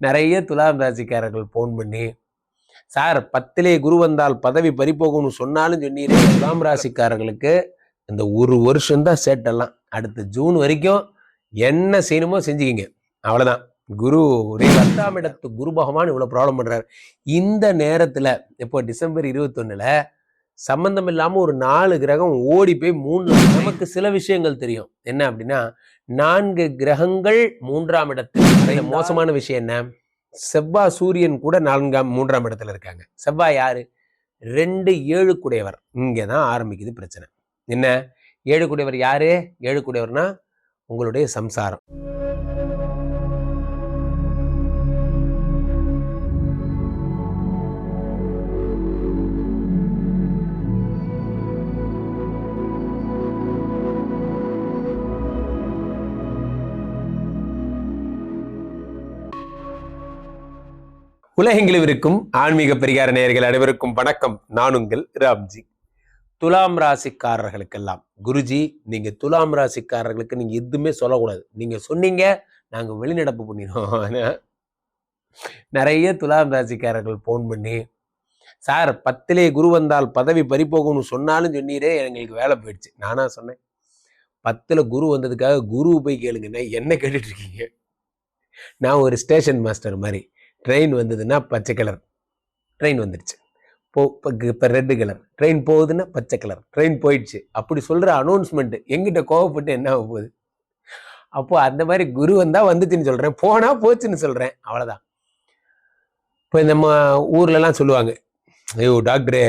நிறைய துலாம் ராசிக்காரர்கள் ஃபோன் பண்ணி சார் பத்திலே குரு வந்தால் பதவி பறிப்போகும்னு சொன்னாலும் சொன்னீரே. துலாம் ராசிக்காரர்களுக்கு இந்த ஒரு வருஷம்தான் சேட்டெல்லாம். அடுத்த ஜூன் வரைக்கும் என்ன செய்யணுமோ செஞ்சுக்கிங்க. அவ்வளோதான் குரு ஒரே பத்தாம் இடத்து குரு பகவான் இவ்வளோ ப்ராப்ளம் பண்ணுறாரு இந்த நேரத்தில் இப்போ டிசம்பர் இருபத்தொன்னில் சம்பந்தம் இல்லாம ஒரு நாலு கிரகம் ஓடி போய் மூணு நமக்கு சில விஷயங்கள் தெரியும். என்ன அப்படின்னா நான்கு கிரகங்கள் மூன்றாம் இடத்தில். மோசமான விஷயம் என்ன? செவ்வாய் சூரியன் கூட நான்காம் மூன்றாம் இடத்துல இருக்காங்க. செவ்வாய் யாரு? ரெண்டு ஏழு குடையவர் இங்கே தான் ஆரம்பிக்குது பிரச்சனை. என்ன? ஏழு குடையவர் யாரு? ஏழு குடையவர்னா உங்களுடைய சம்சாரம். உலகெங்கிலும் இருக்கும் ஆன்மீக பரிகார நேயர்கள் அனைவருக்கும் வணக்கம். நான் உங்கள் ராம்ஜி. துலாம் ராசிக்காரர்களுக்கெல்லாம் குருஜி நீங்க துலாம் ராசிக்காரர்களுக்கு நீங்க எதுவுமே சொல்லக்கூடாது. நீங்க சொன்னீங்க நாங்க வெளிநடப்பு பண்ணிடுவோம். நிறைய துலாம் ராசிக்காரர்கள் ஃபோன் பண்ணி சார் பத்திலே குரு வந்தால் பதவி பறிப்போகும்னு சொன்னாலும் சொன்னீரே எங்களுக்கு வேலை போயிடுச்சு. நானா சொன்னேன். பத்தில் குரு வந்ததுக்காக குரு போய் கேளுங்கன்னா என்ன கேட்டுட்ருக்கீங்க நான் ஒரு ஸ்டேஷன் மாஸ்டர் மாதிரி. ட்ரெயின் வந்ததுன்னா பச்சை கலர் ட்ரெயின் வந்துடுச்சு. போ இப்போ ரெட்டு கலர் ட்ரெயின் போகுதுன்னா பச்சை கலர் ட்ரெயின் போயிடுச்சு. அப்படி சொல்கிற அனௌன்ஸ்மெண்ட்டு எங்கிட்ட கோவப்பட்டு என்ன ஆக போகுது? அப்போது அந்த மாதிரி குரு வந்தால் வந்துச்சுன்னு சொல்கிறேன் போனால் போச்சுன்னு சொல்கிறேன் அவ்வளோதான் இப்போ நம்ம ஊர்லலாம் சொல்லுவாங்க. ஐயோ டாக்டரே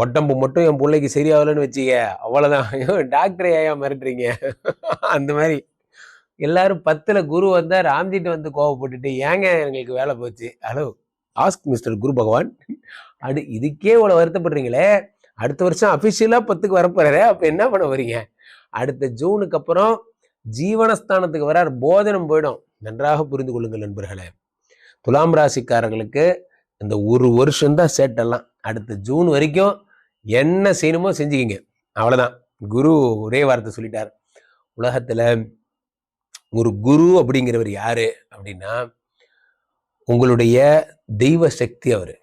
உடம்பு மட்டும் என் பிள்ளைக்கு சரியாகலன்னு வச்சுக்க அவ்வளோதான் ஐயோ டாக்டரே ஏன் மிரட்டுறீங்க? அந்த மாதிரி. எல்லாரும் பத்தில் குரு வந்தால் ராம்ஜிட்டு வந்து கோவப்பட்டுட்டு ஏங்க எங்களுக்கு வேலை போச்சு? ஹலோ ஆஸ்க் மிஸ்டர் குரு பகவான். அடு இதுக்கே இவ்வளோ வருத்தப்படுறீங்களே? அடுத்த வருஷம் அஃபிஷியலாக பத்துக்கு வரப்போறாரு அப்போ என்ன பண்ண வரீங்க அடுத்த ஜூனுக்கு அப்புறம் ஜீவனஸ்தானத்துக்கு வரார் போதனம் போயிடும். நன்றாக புரிந்து கொள்ளுங்கள் நண்பர்களே. துலாம் ராசிக்காரர்களுக்கு இந்த ஒரு வருஷம்தான் சேட்டெல்லாம். அடுத்த ஜூன் வரைக்கும் என்ன செய்யணுமோ செஞ்சுக்கிங்க. அவ்வளோதான் குரு ஒரே வார்த்தை சொல்லிட்டார். உலகத்தில் ஒரு குரு அப்படிங்கிறவர் யாரு அப்படின்னா உங்களுடைய தெய்வ சக்தி அவர்.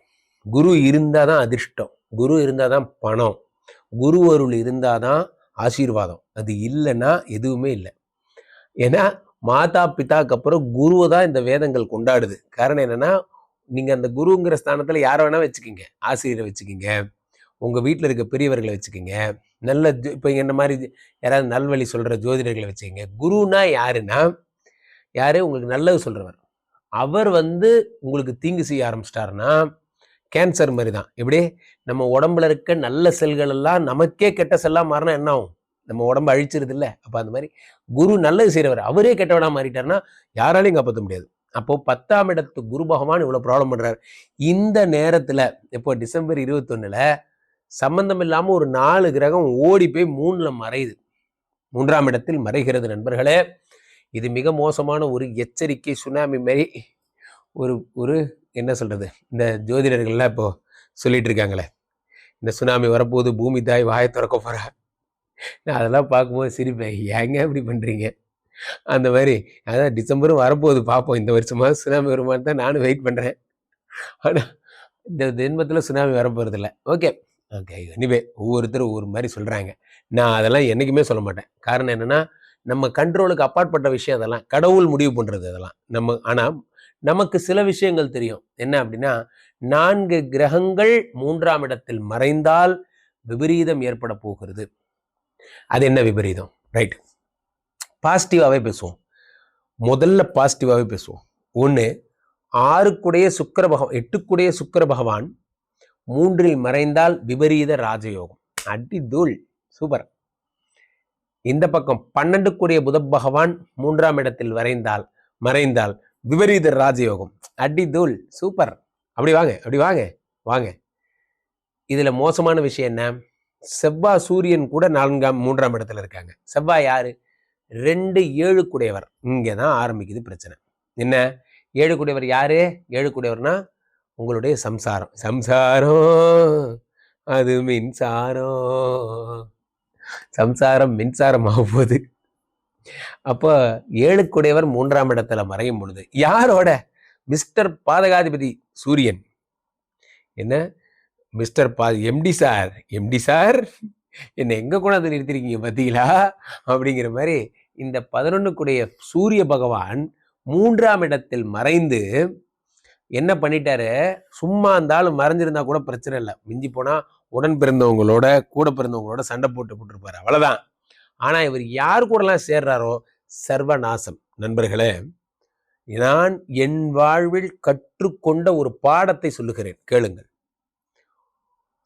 குரு இருந்தால் தான் அதிர்ஷ்டம். குரு இருந்தால் தான் பணம். குரு அருள் இருந்தால் தான் ஆசீர்வாதம். அது இல்லைன்னா எதுவுமே இல்லை. ஏன்னா மாதா பிதாக்கு அப்புறம் குருவை தான் இந்த வேதங்கள் கொண்டாடுது. காரணம் என்னென்னா நீங்கள் அந்த குருங்கிற ஸ்தானத்தில் யாரை வேணால் வச்சுக்கிங்க. ஆசிரியரை வச்சுக்கிங்க. உங்கள் வீட்டில் இருக்க பெரியவர்களை வச்சுக்கோங்க. நல்ல இப்போ என்ன மாதிரி யாராவது நல்வழி சொல்கிற ஜோதிடர்களை வச்சுக்கோங்க. குருனா யாருன்னா யார்? உங்களுக்கு நல்லது சொல்கிறவர் அவர் வந்து உங்களுக்கு தீங்கு செய்ய ஆரம்பிச்சிட்டாருன்னா கேன்சர் மாதிரி தான் எப்படி? நம்ம உடம்புல இருக்க நல்ல செல்கள் எல்லாம் நமக்கே கெட்ட செல்லா மாறினா என்ன ஆகும்? நம்ம உடம்பு அழிச்சிருது இல்லை. அப்போ அந்த மாதிரி குரு நல்லது செய்கிறவர் அவரே கெட்டவனாக மாறிட்டாருன்னா யாராலையும் காப்பாற்ற முடியாது. அப்போது பத்தாம் இடத்து குரு பகவான் இவ்வளோ ப்ராப்ளம் பண்ணுறாரு இந்த நேரத்தில் இப்போ டிசம்பர் இருபத்தொன்னில் சம்பந்தம் இல்லாமல் ஒரு நாலு கிரகம் ஓடி போய் மூணில் மறையுது. மூன்றாம் இடத்தில் மறைகிறது நண்பர்களே இது மிக மோசமான ஒரு எச்சரிக்கை சுனாமி மாதிரி ஒரு ஒரு என்ன சொல்கிறது இந்த ஜோதிடர்கள்லாம் இப்போது சொல்லிட்டு இருக்காங்களே இந்த சுனாமி வரப்போகுது பூமி தாய் வாயை திறக்க போகிறா நான் அதெல்லாம் பார்க்கும்போது சிரிப்பேன் ஏங்க இப்படி பண்ணுறீங்க அந்த மாதிரி அதான் டிசம்பரும் வரப்போகுது பார்ப்போம் இந்த வருஷமா சுனாமி வருமானு தான் நானும் வெயிட் பண்ணுறேன் ஆனால் இந்த ஜென்மத்தில் சுனாமி வரப்போறதில்ல. ஓகே. ஓகே எனிவே ஒவ்வொருத்தரும் ஒவ்வொரு மாதிரி சொல்கிறாங்க நான் அதெல்லாம் என்றைக்குமே சொல்ல மாட்டேன். காரணம் என்னன்னா நம்ம கண்ட்ரோலுக்கு அப்பாற்பட்ட விஷயம் அதெல்லாம் கடவுள் முடிவு பண்ணுறது அதெல்லாம். நம்ம ஆனால் நமக்கு சில விஷயங்கள் தெரியும். என்ன அப்படின்னா நான்கு கிரகங்கள் மூன்றாம் இடத்தில் மறைந்தால் விபரீதம் ஏற்பட போகிறது. அது என்ன விபரீதம்? ரைட் பாசிட்டிவாகவே பேசுவோம். முதல்ல பாசிட்டிவாகவே பேசுவோம். ஒன்று ஆறுக்குடைய சுக்கிர பகவான் எட்டுக்குடைய சுக்கிர பகவான் மூன்றில் மறைந்தால் விபரீத ராஜயோகம். அடி தூள் சூப்பர். இந்த பக்கம் பன்னெண்டுக்குரிய புத பகவான் மூன்றாம் இடத்தில் வரைந்தால் மறைந்தால் விபரீத ராஜயோகம். அடி தூள் சூப்பர். அப்படி வாங்க அப்படி வாங்க வாங்க. இதுல மோசமான விஷயம் என்ன? செவ்வாய் சூரியன் கூட நான்காம் மூன்றாம் இடத்துல இருக்காங்க. செவ்வாய் யாரு? ரெண்டு ஏழு குடையவர். இங்கே தான் ஆரம்பிக்குது பிரச்சனை. என்ன? ஏழு குடையவர் யாரு? ஏழு குடையவர்னா உங்களுடைய சம்சாரம். சம்சாரம். அது மின்சாரம். சம்சாரம் மின்சாரம் ஆகும்போது. போகுது அப்போ ஏழுக்குடையவர் மூன்றாம் இடத்துல மறையும் பொழுது யாரோட? மிஸ்டர் பாதகாதிபதி சூரியன். என்ன? மிஸ்டர் பா எம்டி சார். MD sir? என்னை எங்கே கொண்டாந்து நிறுத்திருக்கீங்க பார்த்தீங்களா அப்படிங்கிற மாதிரி இந்த பதினொன்றுக்குடைய சூரிய பகவான் மூன்றாம் இடத்தில் மறைந்து என்ன பண்ணிட்டாரு? சும்மா இருந்தாலும் மறைஞ்சிருந்தா கூட பிரச்சனை இல்லை. மிஞ்சி போனால் உடன் பிறந்தவங்களோட கூட பிறந்தவங்களோட சண்டை போட்டு போட்டிருப்பாரு. அவ்வளோதான் ஆனால் இவர் யார் கூடலாம் சேர்றாரோ? சர்வநாசம். நண்பர்களே நான் என் வாழ்வில் கற்றுக்கொண்ட ஒரு பாடத்தை சொல்லுகிறேன். கேளுங்கள்.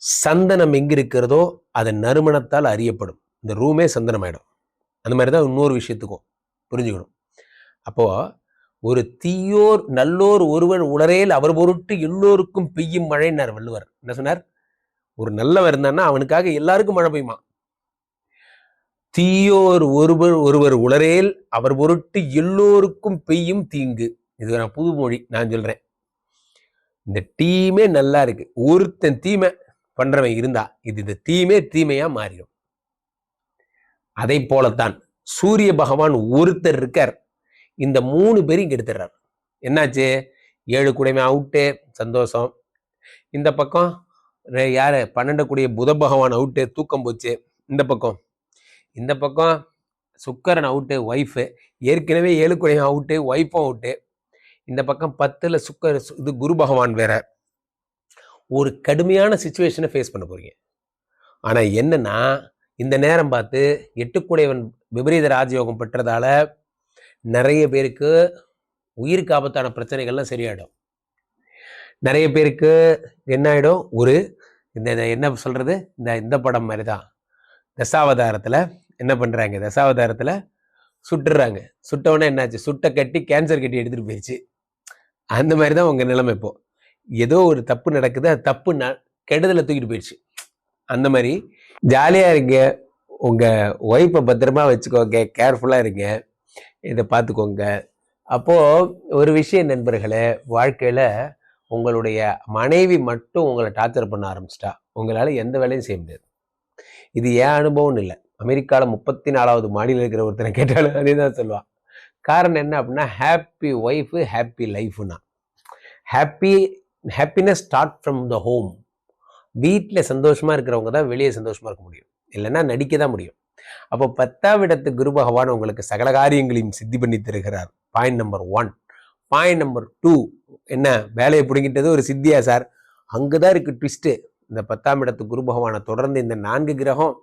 சந்தனம் எங்கே இருக்கிறதோ அதன் நறுமணத்தால் அறியப்படும். இந்த ரூமே சந்தனமாயிடும். அந்த மாதிரி தான் இன்னொரு விஷயத்துக்கும் புரிஞ்சுக்கணும். அப்போது ஒரு தீயோர் நல்லோர் ஒருவர் உளரேல் அவர் பொருட்டு எல்லோருக்கும் பெய்யும் மழைன்னார் வள்ளுவர். என்ன சொன்னார்? ஒரு நல்லவர் இருந்தான்னா அவனுக்காக எல்லாருக்கும் மழை பெய்யுமா? தீயோர் ஒருவர் ஒருவர் உளரேல் அவர் பொருட்டு எல்லோருக்கும் பெய்யும் தீங்கு. இது நான் புது மொழி நான் சொல்றேன். இந்த டீமே நல்லா இருக்கு. ஒருத்தன் தீமை பண்றவன் இருந்தா இது இந்த தீமே தீமையா மாறிடும். அதை போலத்தான் சூரிய பகவான் ஒருத்தர் இருக்கார். இந்த மூணு பேரையும் எடுத்துடுறாரு. என்னாச்சு? ஏழு குடைமை அவுட்டு சந்தோஷம். இந்த பக்கம் யார்? பன்னெண்டு கூடிய புத பகவான் அவுட்டு தூக்கம் போச்சு. இந்த பக்கம். இந்த பக்கம் சுக்கரன் அவுட்டு ஒய்ஃபு ஏற்கனவே ஏழு குடைமை அவுட்டு ஒய்ஃபும் அவுட்டு இந்த பக்கம் பத்தில் சுக்கர் இது குரு பகவான் வேற. ஒரு கடுமையான சுச்சுவேஷனை ஃபேஸ் பண்ண போகிறீங்க ஆனால் என்னென்னா இந்த நேரம் பார்த்து எட்டுக்குடையவன் விபரீத ராஜயோகம் பெற்றதால நிறைய பேருக்கு உயிருக்கு ஆபத்தான பிரச்சனைகள்லாம் சரியாயிடும். நிறைய பேருக்கு என்ன ஆகிடும் ஒரு இந்த என்ன சொல்கிறது இந்த இந்த படம் மாதிரி தான் தசாவதாரத்தில் என்ன பண்ணுறாங்க தசாவதாரத்தில் சுட்டுறாங்க. சுட்டவுடனே என்னாச்சு? சுட்டை கட்டி கேன்சர் கட்டி எடுத்துகிட்டு போயிடுச்சு அந்த மாதிரி தான் உங்கள் நிலைமை இப்போ. ஏதோ ஒரு தப்பு நடக்குது. அது தப்பு ந கெடுதலை தூக்கிட்டு போயிடுச்சு அந்த மாதிரி ஜாலியாக இருங்க. உங்கள் ஒய்ஃபை பத்திரமா வச்சுக்கோங்க. கேர்ஃபுல்லாக இருங்க. இதை பார்த்துக்கோங்க. அப்போது ஒரு விஷயம் நண்பர்களே வாழ்க்கையில் உங்களுடைய மனைவி மட்டும் உங்களை டார்ச்சர் பண்ண ஆரம்பிச்சிட்டா உங்களால் எந்த வேலையும் செய்ய முடியாது. இது ஏன் அனுபவம்னு இல்லை. அமெரிக்காவில் முப்பத்தி நாலாவது மாடியில் இருக்கிற ஒருத்தனை கேட்டாலும் அதே தான் சொல்லுவான். காரணம் என்ன அப்படின்னா happy wife happy லைஃப்னா happy happiness start from the home வீட்டில் சந்தோஷமாக இருக்கிறவங்க தான் வெளியே சந்தோஷமாக இருக்க முடியும். இல்லைன்னா நடிக்க தான் முடியும். அப்போ பத்தாம் இடத்து குரு பகவான் உங்களுக்கு சகல காரியங்களையும் சித்தி பண்ணி தருகிறார். Point number one point number two என்ன? வேலையை பிடிங்கிட்டது ஒரு சித்தியா சார் அங்கதான் இருக்குது ட்விஸ்ட்டு இந்த பத்தாம் இடத்து குரு பகவானை தொடர்ந்து இந்த நான்கு கிரகம்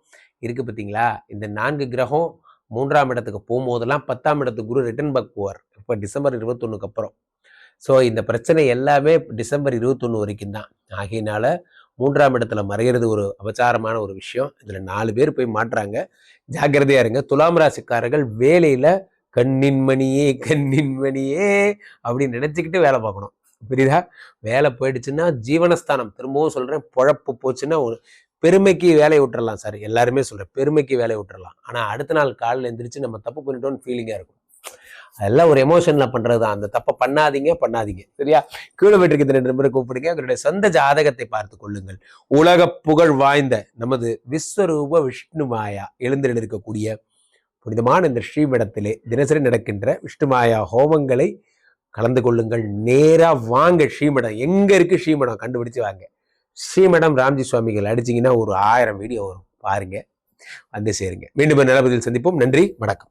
இருக்குது பார்த்தீங்களா இந்த நான்கு கிரகம் மூன்றாம் இடத்துக்கு போகும்போதெல்லாம் பத்தாம் இடத்து குரு ரிட்டர்ன் பேக் போவார். இப்போ டிசம்பர் இருபத்தொன்னுக்கு அப்புறம். ஸோ இந்த பிரச்சனை எல்லாமே டிசம்பர் இருபத்தொன்று வரைக்கும் தான். ஆகையினால மூன்றாம் இடத்துல மறைகிறது ஒரு அபச்சாரமான ஒரு விஷயம். இதில் நாலு பேர் போய் மாட்டுறாங்க. ஜாக்கிரதையா இருங்க. துலாம் ராசிக்காரர்கள் வேலையில கண்ணின் மணியே கண்ணின் மணியே அப்படின்னு நினைச்சுக்கிட்டு வேலை பார்க்கணும். புரியுதா? வேலை போயிடுச்சுன்னா ஜீவனஸ்தானம். திரும்பவும் சொல்றேன் பொழப்பு போச்சுன்னா ஒரு பெருமைக்கு வேலையை விட்டுறலாம் சார். எல்லாருமே சொல்கிறேன் பெருமைக்கு வேலையை விட்டுறலாம். ஆனால் அடுத்த நாள் காலையில் எந்திரிச்சு நம்ம தப்பு பண்ணிட்டோம்னு ஃபீலிங்காக இருக்கும். அதெல்லாம் ஒரு எமோஷனில் பண்ணுறது தான். அந்த தப்பை பண்ணாதீங்க பண்ணாதீங்க. சரியா? கீழே வீட்டுக்கு ரெண்டு நம்பரை கூப்பிடுங்க. அவருடைய சொந்த ஜாதகத்தை பார்த்து கொள்ளுங்கள். உலக புகழ் வாய்ந்த நமது விஸ்வரூப விஷ்ணு மாயா எழுந்தில் இருக்கக்கூடிய புனிதமான இந்த ஸ்ரீமடத்திலே தினசரி நடக்கின்ற விஷ்ணு மாயா ஹோமங்களை கலந்து கொள்ளுங்கள். நேராக வாங்க ஸ்ரீமடம். எங்கே இருக்குது ஸ்ரீமடம்? கண்டுபிடிச்சு வாங்க. ஸ்ரீமடம் ராம்ஜி சுவாமிகள் அடிச்சிங்கன்னா ஒரு ஆயிரம் வீடியோ வரும். பாருங்கள் வந்து சேருங்க. மீண்டும் நல்ல பதில் சந்திப்போம். நன்றி. வணக்கம்.